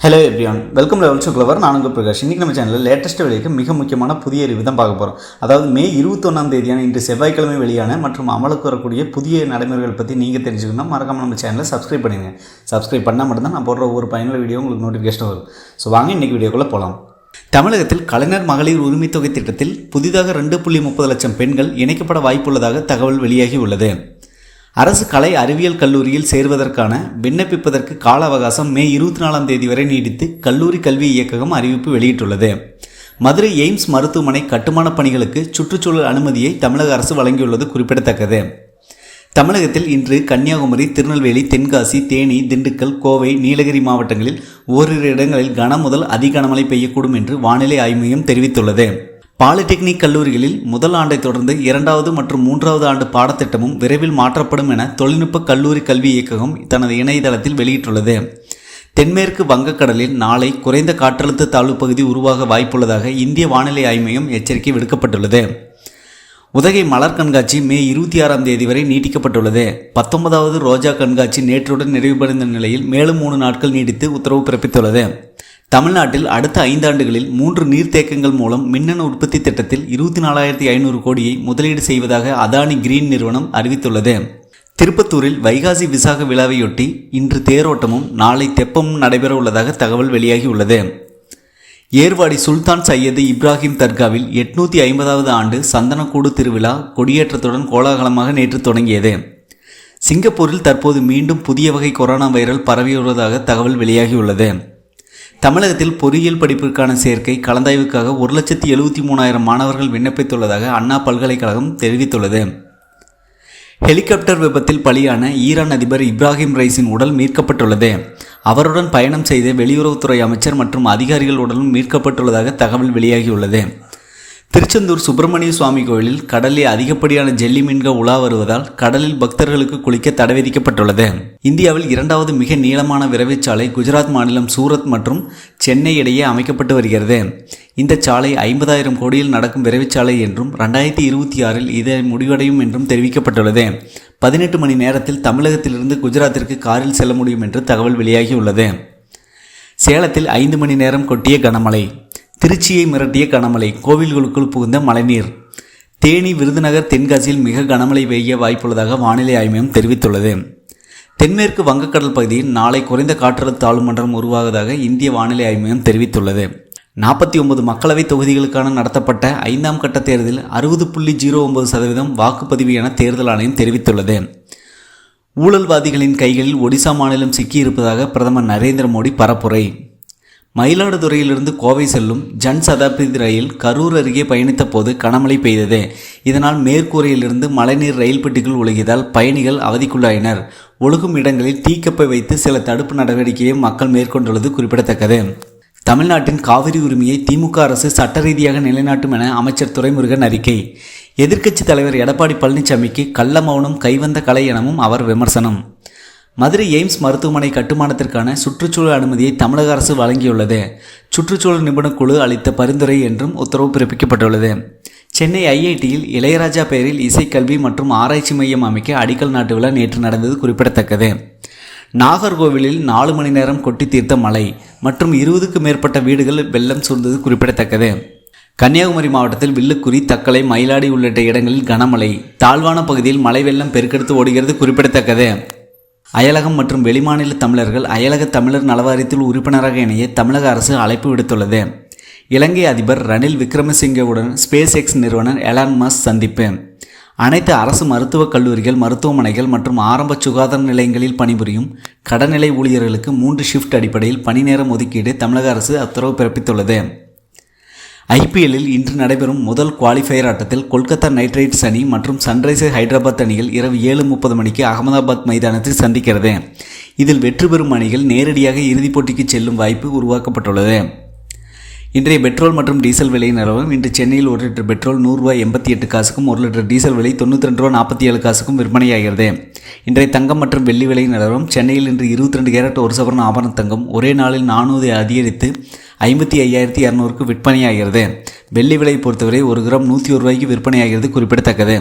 Hello everyone welcome level to clever நான் உங்கள் பிரகாஷ். இன்றைக்கி நம்ம சேனலில் லேட்டஸ்ட் வெளிக்கு மிக முக்கியமான புதிய அறிவு தான் பார்க்க போகிறோம் அதாவது மே இருபத்தொன்னாம் தேதியான இன்று செவ்வாய்க்கிழமை வெளியான மற்றும் அமலுக்கு வரக்கூடிய புதிய நடைமுறைகள் பற்றி நீங்கள் தெரிஞ்சுக்கணும் மறக்காமல் நம்ம சேனலை சப்ஸ்கிரைப் பண்ணுங்கள் சப்ஸ்கிரைப் பண்ணால் மட்டும்தான் நான் போடுற ஒவ்வொரு பயனுள்ள வீடியோ உங்களுக்கு நோட்டிஃபிகேஷன் வரும். ஸோ வாங்க இன்றைக்கி வீடியோக்குள்ளே போகலாம் தமிழகத்தில் கலைஞர் மகளிர் உரிமைத் தொகை திட்டத்தில் புதிதாக ரெண்டு புள்ளி முப்பது லட்சம் பெண்கள் இணைக்கப்பட வாய்ப்புள்ளதாக தகவல் வெளியாகி உள்ளது. அரசு கலை அறிவியல் கல்லூரியில் சேர்வதற்கான விண்ணப்பிப்பதற்கு கால அவகாசம் மே இருபத்தி நாலாம் தேதி வரை நீடித்து கல்லூரி கல்வி இயக்ககம் அறிவிப்பு வெளியிட்டுள்ளது. மதுரை எய்ம்ஸ் மருத்துவமனை கட்டுமான பணிகளுக்கு சுற்றுச்சூழல் அனுமதியை தமிழக அரசு வழங்கியுள்ளது குறிப்பிடத்தக்கது. தமிழகத்தில் இன்று கன்னியாகுமரி திருநெல்வேலி தென்காசி தேனி திண்டுக்கல் கோவை நீலகிரி மாவட்டங்களில் ஓரிரு இடங்களில் கன முதல் அதிகனமழை பெய்யக்கூடும் என்று வானிலை ஆய்வு மையம் தெரிவித்துள்ளது. பாலிடெக்னிக் கல்லூரிகளில் முதல் ஆண்டை தொடர்ந்து இரண்டாவது மற்றும் மூன்றாவது ஆண்டு பாடத்திட்டமும் விரைவில் மாற்றப்படும் என தொழில்நுட்ப கல்லூரி கல்வி இயக்ககம் தனது இணையதளத்தில் வெளியிட்டுள்ளது. தென்மேற்கு வங்கக்கடலில் நாளை குறைந்த காற்றழுத்த தாழ்வு பகுதி உருவாக வாய்ப்புள்ளதாக இந்திய வானிலை ஆய்வு மையம் எச்சரிக்கை விடுக்கப்பட்டுள்ளது. உதகை மலர் கண்காட்சி மே இருபத்தி ஆறாம் தேதி வரை நீட்டிக்கப்பட்டுள்ளது. பத்தொன்பதாவது ரோஜா கண்காட்சி நேற்றுடன் நிறைவடைந்த நிலையில் மேலும் மூணு நாட்கள் நீடித்து உத்தரவு பிறப்பித்துள்ளது. தமிழ்நாட்டில் அடுத்த ஐந்தாண்டுகளில் மூன்று நீர்த்தேக்கங்கள் மூலம் மின்னணு உற்பத்தி திட்டத்தில் இருபத்தி நாலாயிரத்தி ஐநூறு கோடியை முதலீடு செய்வதாக அதானி கிரீன் நிறுவனம் அறிவித்துள்ளது. திருப்பத்தூரில் வைகாசி விசாக விழாவையொட்டி இன்று தேரோட்டமும் நாளை தெப்பமும் நடைபெற உள்ளதாக தகவல் வெளியாகியுள்ளது. ஏர்வாடி சுல்தான் சையது இப்ராஹிம் தர்காவில் எட்நூத்தி ஐம்பதாவது ஆண்டு சந்தனக்கூடு திருவிழா கொடியேற்றத்துடன் கோலாகலமாக நேற்று தொடங்கியது. சிங்கப்பூரில் தற்போது மீண்டும் புதிய வகை கொரோனா வைரல் பரவியுள்ளதாக தகவல் வெளியாகியுள்ளது. தமிழகத்தில் பொறியியல் படிப்பிற்கான சேர்க்கை கலந்தாய்வுக்காக ஒரு லட்சத்தி எழுபத்தி மூணாயிரம் மாணவர்கள் விண்ணப்பித்துள்ளதாக அண்ணா பல்கலைக்கழகம் தெரிவித்துள்ளது. ஹெலிகாப்டர் விபத்தில் பலியான ஈரான் அதிபர் இப்ராஹிம் ரைஸின் உடல் மீட்கப்பட்டுள்ளது. அவருடன் பயணம் செய்த வெளியுறவுத்துறை அமைச்சர் மற்றும் அதிகாரிகள் உடலும் மீட்கப்பட்டுள்ளதாக தகவல் வெளியாகியுள்ளது. திருச்செந்தூர் சுப்பிரமணிய சுவாமி கோயிலில் கடலில் அதிகப்படியான ஜெல்லி மீன்கள் உலா வருவதால் கடலில் பக்தர்களுக்கு குளிக்க தடை விதிக்கப்பட்டுள்ளது. இந்தியாவில் இரண்டாவது மிக நீளமான விரைவுச்சாலை குஜராத் மாநிலம் சூரத் மற்றும் சென்னை இடையே அமைக்கப்பட்டு வருகிறது. இந்த சாலை ஐம்பதாயிரம் கோடியில் நடக்கும் விரைவுச்சாலை என்றும் ரெண்டாயிரத்தி இருபத்தி ஆறில் இதை முடிவடையும் என்றும் தெரிவிக்கப்பட்டுள்ளது. பதினெட்டு மணி நேரத்தில் தமிழகத்திலிருந்து குஜராத்திற்கு காரில் செல்ல முடியும் என்று தகவல் வெளியாகியுள்ளது. சேலத்தில் ஐந்து மணி நேரம் கொட்டிய கனமழை. திருச்சியை மிரட்டிய கனமழை. கோவில்களுக்குள் புகுந்த மழைநீர். தேனி விருதுநகர் தென்காசியில் மிக கனமழை பெய்ய வாய்ப்புள்ளதாக வானிலை ஆய்மையம் தெரிவித்துள்ளது. தென்மேற்கு வங்கக்கடல் பகுதியில் நாளை குறைந்த காற்றழுத்த தாழ்வு உருவாகுவதாக உருவாவதாக இந்திய வானிலை ஆய்மையம் தெரிவித்துள்ளது. நாற்பத்தி ஒன்பது மக்களவைத் தொகுதிகளுக்கான நடத்தப்பட்ட ஐந்தாம் கட்ட தேர்தலில் அறுபது புள்ளி ஜீரோ ஒன்பது சதவீதம் வாக்குப்பதிவு என தேர்தல் ஆணையம் தெரிவித்துள்ளது. ஊழல்வாதிகளின் கைகளில் ஒடிசா மாநிலம் சிக்கியிருப்பதாக பிரதமர் நரேந்திர மோடி பரப்புரை. மயிலாடுதுறையிலிருந்து கோவை செல்லும் ஜன் சதாப்தி ரயில் கரூர் அருகே பயணித்த போது கனமழை பெய்தது. இதனால் மேற்கூரையிலிருந்து மழைநீர் ரயில் பெட்டிக்குள் ஒழுகியதால் பயணிகள் அவதிக்குள்ளாயினர். ஒழுகும் இடங்களில் தீக்கப்பை வைத்து சில தடுப்பு நடவடிக்கையை மக்கள் மேற்கொண்டுள்ளது குறிப்பிடத்தக்கது. தமிழ்நாட்டின் காவிரி உரிமையை திமுக அரசு சட்ட ரீதியாக நிலைநாட்டும் என அமைச்சர் துரைமுருகன் அறிக்கை. எதிர்க்கட்சித் தலைவர் எடப்பாடி பழனிசாமிக்கு கள்ள மௌனம் கைவந்த கலை எனவும் அவர் விமர்சனம். மதுரை எய்ம்ஸ் மருத்துவமனை கட்டுமானத்திற்கான சுற்றுச்சூழல் அனுமதியை தமிழக அரசு வழங்கியுள்ளது. சுற்றுச்சூழல் நிபுணக்குழு அளித்த பரிந்துரை என்றும் உத்தரவு பிறப்பிக்கப்பட்டுள்ளது. சென்னை ஐஐடியில் இளையராஜா பெயரில் இசைக்கல்வி மற்றும் ஆராய்ச்சி மையம் அமைக்க அடிக்கல் நாட்டு விழா நேற்று நடந்தது குறிப்பிடத்தக்கது. நாகர்கோவிலில் நாலு மணி நேரம் கொட்டி தீர்த்த மழை மற்றும் இருபதுக்கும் மேற்பட்ட வீடுகள் வெள்ளம் சூழ்ந்தது குறிப்பிடத்தக்கது. கன்னியாகுமரி மாவட்டத்தில் வில்லுக்குறி தக்கலை மயிலாடி உள்ளிட்ட இடங்களில் கனமழை. தாழ்வான பகுதியில் மழை வெள்ளம் பெருக்கெடுத்து ஓடுகிறது குறிப்பிடத்தக்கது. அயலகம் மற்றும் வெளிமாநில தமிழர்கள் அயலக தமிழர் நலவாரியத்தில் உறுப்பினராக இணைய தமிழக அரசு அழைப்பு விடுத்துள்ளது. இலங்கை அதிபர் ரணில் விக்ரமசிங்கவுடன் ஸ்பேஸ் எக்ஸ் நிறுவனர் எலான் மாஸ் சந்திப்பு. அனைத்து அரசு மருத்துவக் கல்லூரிகள் மருத்துவமனைகள் மற்றும் ஆரம்ப சுகாதார நிலையங்களில் பணிபுரியும் கடநிலை ஊழியர்களுக்கு மூன்று ஷிஃப்ட் அடிப்படையில் பணி நேரம் ஒதுக்கீடு தமிழக அரசு உத்தரவு பிறப்பித்துள்ளது. ஐபிஎல்லில் இன்று நடைபெறும் முதல் குவாலிஃபயர் ஆட்டத்தில் கொல்கத்தா நைட் ரைடர்ஸ் அணி மற்றும் சன்ரைசர் ஹைதராபாத் அணிகள் இரவு ஏழு முப்பது மணிக்கு அகமதாபாத் மைதானத்தில் சந்திக்கிறது. இதில் வெற்றி பெறும் அணிகள் நேரடியாக இறுதிப் போட்டிக்கு செல்லும் வாய்ப்பு உருவாக்கப்பட்டுள்ளது. இன்றைய பெட்ரோல் மற்றும் டீசல் விலை நிலவரம் இன்று சென்னையில் ஒரு லிட்டர் பெட்ரோல் நூறுரூவா எண்பத்தி எட்டு காசுக்கும் ஒரு லிட்டர் டீசல் விலை தொண்ணூற்றி ரெண்டு ரூபா நாற்பத்தி ஏழு காசுக்கும் விற்பனையாகிறது. இன்றைய தங்கம் மற்றும் வெள்ளி விலை நிலவரம் சென்னையில் இன்று இருபத்தி ரெண்டு கேரட் ஒரு சவரன் ஆபரண தங்கம் ஒரே நாளில் நானூறு அதிகரித்து ஐம்பத்தி ஐயாயிரத்தி இரநூறுக்கு விற்பனையாகிறது. வெள்ளி விலை பொறுத்தவரை ஒரு கிராம் நூற்றி ஒரு ரூபாய்க்கு விற்பனையாகிறது குறிப்பிடத்தக்கது.